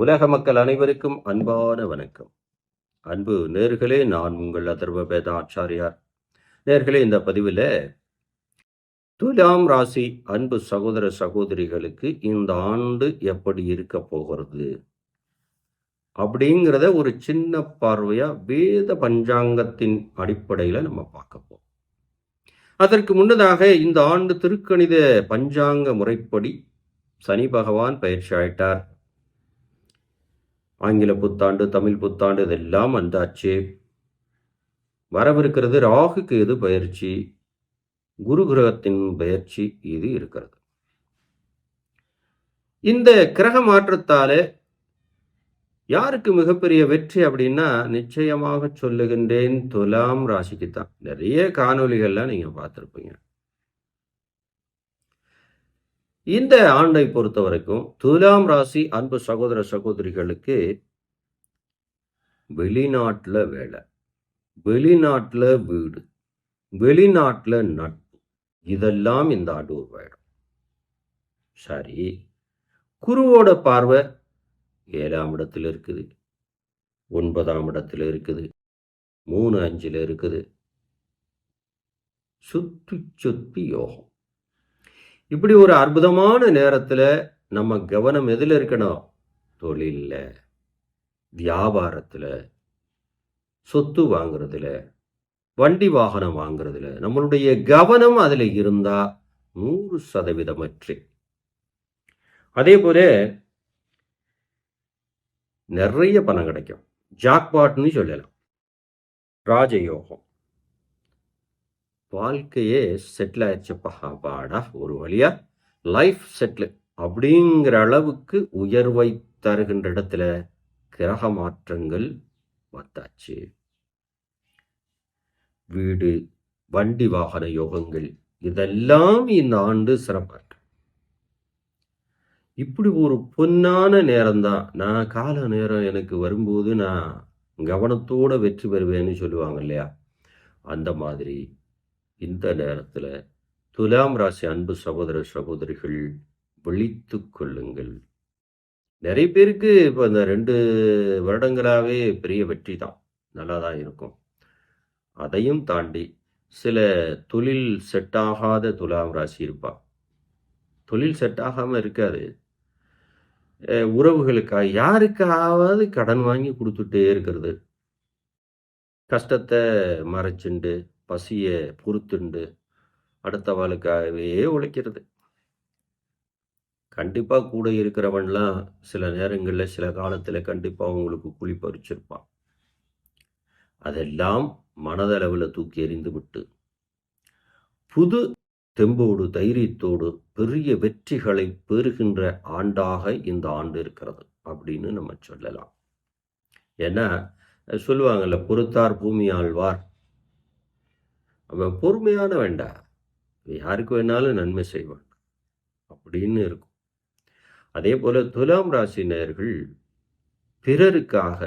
உலக மக்கள் அனைவருக்கும் அன்பான வணக்கம். அன்பு நேர்களே நான் உங்கள் அதர்வ வேத ஆச்சாரியார். நேர்களே இந்த பதிவில் துலாம் ராசி அன்பு சகோதர சகோதரிகளுக்கு இந்த ஆண்டு எப்படி இருக்க போகிறது? அப்படிங்கிறத ஒரு சின்ன பார்வையா வேத பஞ்சாங்கத்தின் அடிப்படையில் நம்ம பார்க்க போறோம். அதற்கு முன்னதாக இந்த ஆண்டு திருக்கணித பஞ்சாங்க முறைப்படி சனி பகவான் பயிற்சி ஆயிட்டார். ஆங்கில புத்தாண்டு தமிழ் புத்தாண்டு இதெல்லாம் வந்தாச்சு. வரவிருக்கிறது ராகுக்கு எது பயிற்சி குரு கிரகத்தின் பயிற்சி இது இருக்கிறது. இந்த கிரக மாற்றத்தால யாருக்கு மிகப்பெரிய வெற்றி அப்படின்னா நிச்சயமாக சொல்லுகின்றேன் துலாம் ராசிக்கு தான் நிறைய காணொலிகள்லாம் நீங்க பார்த்துருப்பீங்க. இந்த ஆண்டை பொறுத்த வரைக்கும் துலாம் ராசி அன்பு சகோதர சகோதரிகளுக்கு வெளிநாட்டில் வேலை வெளிநாட்டில் வீடு வெளிநாட்டில் நட்பு இதெல்லாம் இந்த ஆண்டு உருவாயிடும். சரி குருவோட பார்வை ஏழாம் இடத்துல இருக்குது ஒன்பதாம் இடத்துல இருக்குது மூணு அஞ்சில் இருக்குது. சுத்தி சுத்தி யோகம். இப்படி ஒரு அற்புதமான நேரத்தில் நம்ம கவனம் எதில் இருக்கணும்? தொழிலில் வியாபாரத்தில் சொத்து வாங்குறதுல வண்டி வாகனம் வாங்குறதுல. நம்மளுடைய கவனம் அதில் இருந்தால் நூறு சதவீதம் வெற்றி. அதே போல நிறைய பணம் கிடைக்கும். ஜாக்பாட்னு சொல்லலாம். ராஜயோகம். வாழ்க்கையே செட்டில் ஆயிடுச்சுப்பா. அப்பாடா ஒரு வழியா. லைஃப் செட்டில் அப்படிங்கிற அளவுக்கு உயர்வை தருகின்ற இடத்துல கிரக மாற்றங்கள் வந்தாச்சு. வீடு வண்டி வாகன யோகங்கள் இதெல்லாம் இந்த ஆண்டு சிறப்பாக இருக்கு இப்படி ஒரு பொன்னான நேரம்தான். நான் கால நேரம் எனக்கு வரும்போது நான் கவனத்தோட வெற்றி பெறுவேன்னு சொல்லுவாங்க இல்லையா? அந்த மாதிரி இந்த நேரத்தில் துலாம் ராசி அன்பு சகோதர சகோதரிகள் விழித்து கொள்ளுங்கள். நிறைய பேருக்கு இப்போ இந்த ரெண்டு வருடங்களாகவே பெரிய வெற்றி தான். நல்லா தான் இருக்கும். அதையும் தாண்டி சில தொழில் செட் ஆகாத துலாம் ராசி இருப்பா. தொழில் செட் ஆகாமல் இருக்காது. உறவுகளுக்காக யாருக்காவது கடன் வாங்கி கொடுத்துட்டே இருக்கிறது. கஷ்டத்தை மறைச்சுண்டு பசியை பொறுத்துண்டு அடுத்தவாளுக்காகவே உழைக்கிறது. கண்டிப்பாக கூட இருக்கிறவன்லாம் சில நேரங்களில் சில காலத்தில் கண்டிப்பாக உங்களுக்கு குழி பறிச்சிருப்பான். அதெல்லாம் மனதளவில் தூக்கி எறிந்து விட்டு புது தெம்போடு தைரியத்தோடு பெரிய வெற்றிகளை பெறுகின்ற ஆண்டாக இந்த ஆண்டு இருக்கிறது அப்படின்னு நம்ம சொல்லலாம். ஏன்னா சொல்லுவாங்கல்ல பொறுத்தார் பூமி ஆழ்வார். அவன் பொறுமையான வேண்டா யாருக்கு வேணாலும் நன்மை செய்வான். அப்படின்னு இருக்கும். அதே போல துலாம் ராசி பிறருக்காக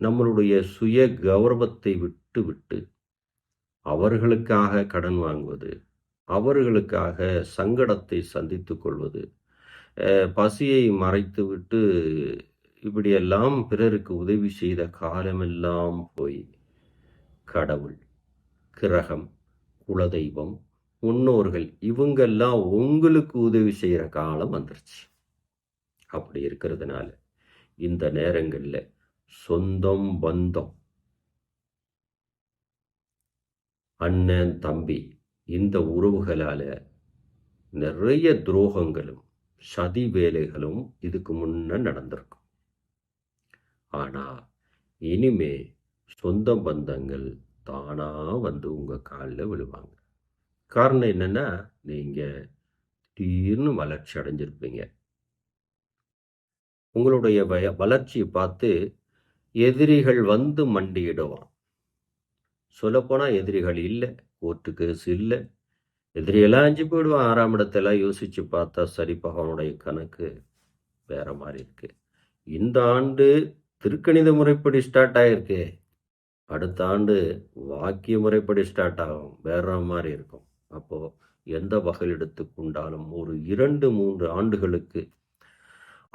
நம்மளுடைய சுய கௌரவத்தை விட்டு விட்டு அவர்களுக்காக கடன் வாங்குவது அவர்களுக்காக சங்கடத்தை சந்தித்து கொள்வது பசியை மறைத்து விட்டு இப்படியெல்லாம் பிறருக்கு உதவி செய்த காலமெல்லாம் போய் கடவுள் கிரகம் குலதெய்வம் முன்னோர்கள் இவங்கெல்லாம் உங்களுக்கு உதவி செய்கிற காலம் வந்துருச்சு. அப்படி இருக்கிறதுனால இந்த நேரங்களில் சொந்தம் பந்தம். அண்ணன் தம்பி இந்த உறவுகளால் நிறைய துரோகங்களும் சதி வேலைகளும் இதுக்கு முன்ன நடந்திருக்கும். ஆனால் இனிமே சொந்த பந்தங்கள் தானாக வந்து உங்கள் காலில் விழுவாங்க. காரணம் என்னென்னா நீங்கள் திடீர்னு வளர்ச்சி அடைஞ்சிருப்பீங்க. உங்களுடைய வய வளர்ச்சியை பார்த்து எதிரிகள் வந்து மண்டியிடுவான். சொல்லப்போனால் எதிரிகள் இல்லை கோர்ட்டு கேஸ் இல்லை. எதிரியெல்லாம் அஞ்சு போயிடுவான். ஆறாம் இடத்தெல்லாம் யோசித்து பார்த்தா சரி பகவானுடைய கணக்கு வேற மாதிரி இருக்கு. இந்த ஆண்டு திருக்கணித முறைப்படி ஸ்டார்ட் ஆயிருக்கு. அடுத்த ஆண்டு வாக்கிய முறைப்படி ஸ்டார்ட் ஆகும். வேற மாதிரி இருக்கும். அப்போது எந்த வகையில் எடுத்துக்கொண்டாலும் ஒரு இரண்டு மூன்று ஆண்டுகளுக்கு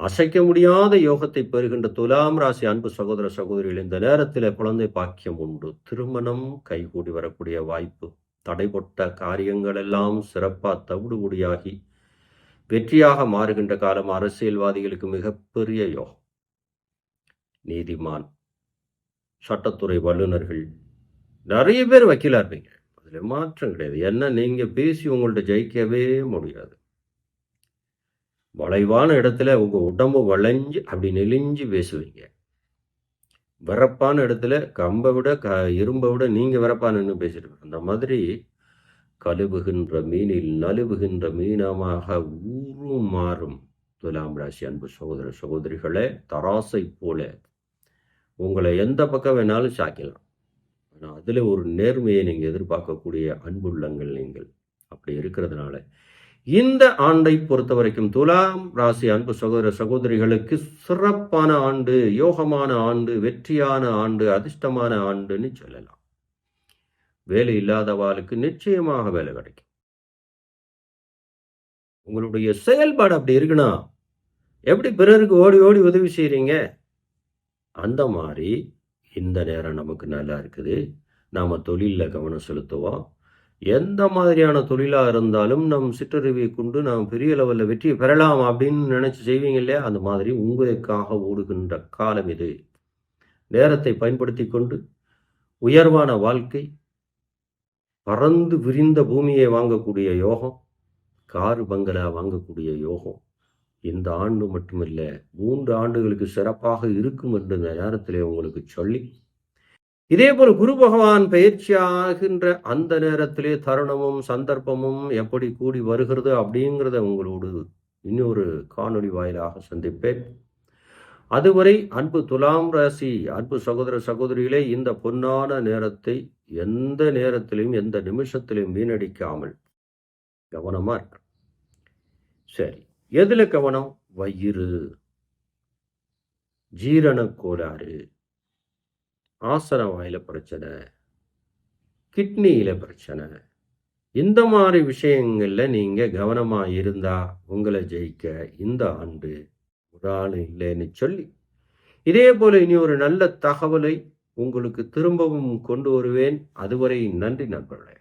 அசைக்க முடியாத யோகத்தை பெறுகின்ற துலாம் ராசி அன்பு சகோதர சகோதரிகள் இந்த நேரத்தில் குழந்தை பாக்கியம் உண்டு. திருமணம் கைகூடி வரக்கூடிய வாய்ப்பு தடைபட்ட காரியங்கள் எல்லாம் சிறப்பாக தவிடுபடியாகி வெற்றியாக மாறுகின்ற காலம் அரசியல்வாதிகளுக்கு மிகப்பெரிய யோகம். நீதிமான் சட்டத்துறை வல்லுநர்கள். நிறைய பேர் வக்கீலாக இருப்பீங்க. அதில் மாற்றம் கிடையாது. என்ன நீங்கள் பேசி உங்கள்ட்ட ஜெயிக்கவே முடியாது. வளைவான இடத்துல உங்கள் உடம்பு வளைஞ்சு அப்படி நெளிஞ்சு பேசுவீங்க. விறப்பான இடத்துல கம்பை விட க இரும்பை விட நீங்கள் விறப்பா நின்று பேசிட்டு அந்த மாதிரி கழுவுகின்ற மீனில் நழுவுகின்ற மீனமாக ஊரும் மாறும் துலாம் ராசி அன்பு சகோதர சகோதரிகளே தராசை போல உங்களை எந்த பக்கம் வேணாலும் சாக்கலாம் ஆனால் அதில் ஒரு நேர்மையை நீங்கள் எதிர்பார்க்கக்கூடிய அன்புள்ளங்கள் நீங்கள். அப்படி இருக்கிறதுனால. இந்த ஆண்டை பொறுத்த வரைக்கும் துலாம் ராசி அன்பு சகோதர சகோதரிகளுக்கு சிறப்பான ஆண்டு யோகமான ஆண்டு வெற்றியான ஆண்டு அதிர்ஷ்டமான ஆண்டுன்னு சொல்லலாம். வேலை இல்லாதவாளுக்கு நிச்சயமாக வேலை கிடைக்கும். உங்களுடைய செயல்பாடு அப்படி இருக்குன்னா எப்படி பிறருக்கு ஓடி ஓடி உதவி செய்கிறீங்க அந்த மாதிரி இந்த நேரம் நமக்கு நல்லா இருக்குது. நாம் தொழிலில் கவனம் செலுத்துவோம். எந்த மாதிரியான தொழிலாக இருந்தாலும் நம் சிற்றறிவை கொண்டு நாம் பெரிய லெவலில் வெற்றியை பெறலாம் அப்படின்னு நினச்சி செய்வீங்க இல்லையா? அந்த மாதிரி உங்களுக்காக ஓடுகின்ற காலம் இது. நேரத்தை பயன்படுத்தி கொண்டு உயர்வான வாழ்க்கை பறந்து விரிந்த பூமியை வாங்கக்கூடிய யோகம் காரு பங்களா வாங்கக்கூடிய யோகம் இந்த ஆண்டு மட்டுமில்ல மூன்று ஆண்டுகளுக்கு சிறப்பாக இருக்கும் என்ற இந்த நேரத்திலே உங்களுக்கு சொல்லி இதே போல குரு பகவான் பயிற்சியாகின்ற அந்த நேரத்திலே தருணமும் சந்தர்ப்பமும் எப்படி கூடி வருகிறது அப்படிங்கிறத உங்களோடு இன்னொரு காணொளி வாயிலாக சந்திப்பேன். அதுவரை அன்பு துலாம் ராசி அன்பு சகோதர சகோதரிகளே இந்த பொன்னான நேரத்தை எந்த நேரத்திலையும் எந்த நிமிஷத்திலையும் வீணடிக்காமல் கவனமாக இருக்க சரி எதுல கவனம்? வயிறு. ஜீரண கோளாறு. ஆசன வாயில பிரச்சனை. கிட்னியில பிரச்சனை. இந்த மாதிரி விஷயங்கள்ல நீங்க கவனமா இருந்தா உங்களை ஜெயிக்க இந்த ஆண்டு ஒரு ஆள் இல்லைன்னு சொல்லி. இதே போல இனி ஒரு நல்ல தகவலை உங்களுக்கு திரும்பவும் கொண்டு வருவேன். அதுவரை நன்றி நண்பர்களே.